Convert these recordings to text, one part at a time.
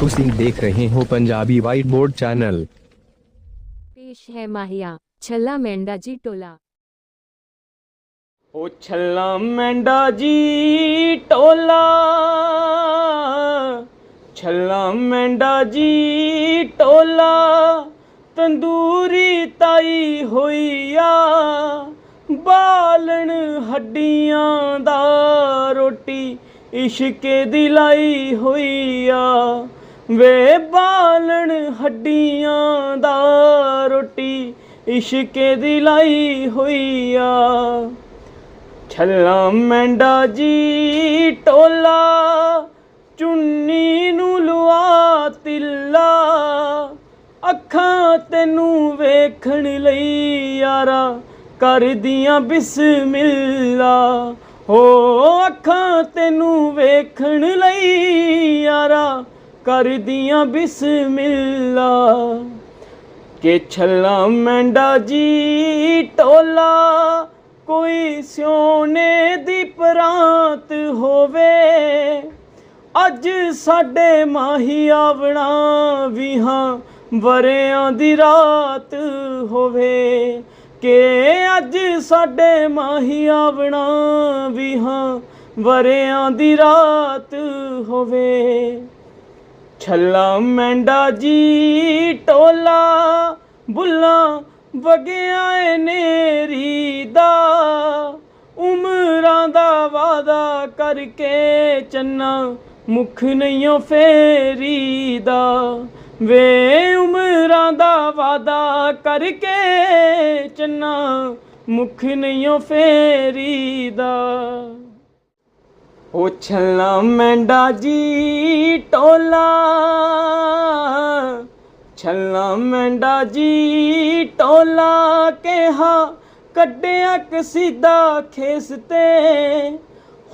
ਤੁਸੀਂ ਦੇਖ ਰਹੇ ਹੋ ਪੰਜਾਬੀ ਵਾਈਟ ਬੋਰਡ ਚੈਨਲ ਪੇਸ਼ ਹੈ ਮਾਹੀਆ ਛੱਲਾ ਮੈਂਡਾ ਜੀ ਟੋਲਾ ਓ ਛੱਲਾ ਮੈਂਡਾ ਜੀ ਟੋਲਾ ਛੱਲਾ ਮੈਂਡਾ ਜੀ ਟੋਲਾ ਤੰਦੂਰੀ ਤਾਈ ਹੋਈ ਆ ਬਾਲਣ ਹੱਡੀਆਂ ਦਾ ਰੋਟੀ ਇਸ਼ਕੇ ਦੀ ਲਾਈ ਹੋਈ ਆ ਵੇ ਬਾਲਣ ਹੱਡੀਆਂ ਦਾ ਰੋਟੀ ਇਸ਼ਕੇ ਦੀ ਲਾਈ ਹੋਈ ਆ। ਛੱਲਾ ਮੈਂਡਾ ਜੀ ਟੋਲਾ, ਚੁੰਨੀ ਨੂੰ ਲੁਆ ਤਿੱਲਾ। ਅੱਖਾਂ ਤੈਨੂੰ ਵੇਖਣ ਲਈ ਯਾਰਾ, ਕਰਦੀਆਂ ਬਿਸਮਿਲ੍ਲਾ। ਹੋ ਅੱਖਾਂ ਤੈਨੂੰ ਵੇਖਣ ਲਈ ਯਾਰਾ ਕਰਦੀਆਂ ਬਿਸਮਿਲ੍ਲਾ, ਕਿ ਛੱਲਾ ਮੈਂਡਾ ਜੀ ਟੋਲਾ, ਕੋਈ ਸਿਉਨੇ ਦੀ ਪਰਾਤ ਹੋਵੇ। ਅੱਜ ਸਾਡੇ ਮਾਹੀ ਆਵਣਾ ਵੀ ਹਾਂ, ਵਰਿਆਂ ਦੀ ਰਾਤ ਹੋਵੇ। ਕਿ ਅੱਜ ਸਾਡੇ ਮਾਹੀ ਆਵਣਾ ਵੀ ਹਾਂ, ਵਰਿਆਂ ਦੀ ਰਾਤ ਹੋਵੇ। ਛੱਲਾ ਮੈਂਡਾ ਜੀ ਟੋਲਾ, ਬੁੱਲਾ ਵਗਿਆਏ ਏ ਨੇਰੀ ਦਾ। ਉਮਰਾਂ ਦਾ ਵਾਦਾ ਕਰਕੇ ਚੰਨਾ ਮੁਖ ਨਹੀਂਓ ਫੇਰੀ ਦਾ। ਵੇ ਉਮਰਾਂ ਦਾ ਵਾਦਾ ਕਰਕੇ ਚੰਨਾ ਮੁਖ ਨਹੀਂਓ ਫੇਰੀ ਦਾ। ਓ ਛੱਲਾ ਮੈਂਡਾ ਜੀ ਟੋਲਾ। ਛੱਲਾ ਮੈਂਡਾ ਜੀ ਟੋਲਾ ਕਿਹਾ, ਕੱਢਿਆ ਕਸੀਦਾ ਖੇਸ ਤੇ।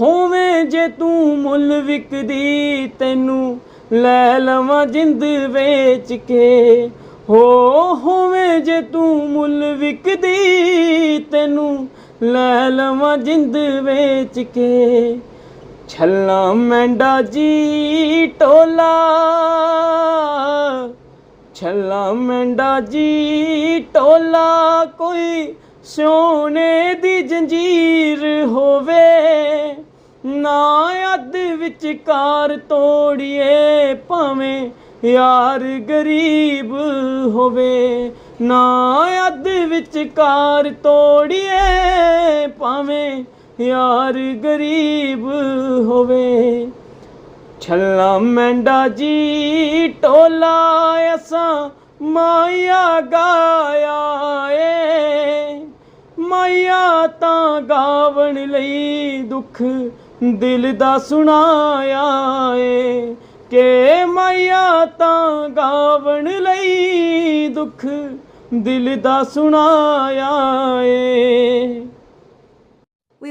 ਹੋਵੇਂ ਜੇ ਤੂੰ ਮੁੱਲ ਵਿਕਦੀ ਤੈਨੂੰ, ਲੈ ਲਵਾਂ ਜਿੰਦ ਵੇਚ ਕੇ। ਹੋ, ਹੋਵੇਂ ਜੇ ਤੂੰ ਮੁੱਲ ਵਿਕਦੀ ਤੈਨੂੰ, ਲੈ ਲਵਾਂ ਜਿੰਦ ਵੇਚ ਕੇ। ਛੱਲਾ ਮੈਂਡਾ ਜੀ ਟੋਲਾ। ਛੱਲਾ ਮੈਂਡਾ ਜੀ ਟੋਲਾ, ਕੋਈ ਸੋਨੇ ਦੀ ਜੰਜੀਰ ਹੋਵੇ। ਨਾ ਅੱਧ ਵਿਚਕਾਰ ਤੋੜੀਏ, ਭਾਵੇਂ ਯਾਰ ਗਰੀਬ ਹੋਵੇ। ਨਾ ਅੱਧ ਵਿੱਚ ਤੋੜੀਏ, ਭਾਵੇਂ ਯਾਰ ਗਰੀਬ ਹੋਵੇ। ਛੱਲਾ ਮੈਂਡਾ ਜੀ, ਟੋਲਾ ਅਸਾਂ ਮਾਇਆ ਗਾਇਆ ਏ। ਮਾਇਆ ਤਾਂ ਗਾਵਣ ਲਈ ਦੁੱਖ ਦਿਲ ਦਾ ਸੁਣਾਇਆ ਏ। ਕਿ ਮਾਇਆ ਤਾਂ ਗਾਵਣ ਲਈ ਦੁੱਖ ਦਿਲ ਦਾ ਸੁਣਾਇਆ ਏ।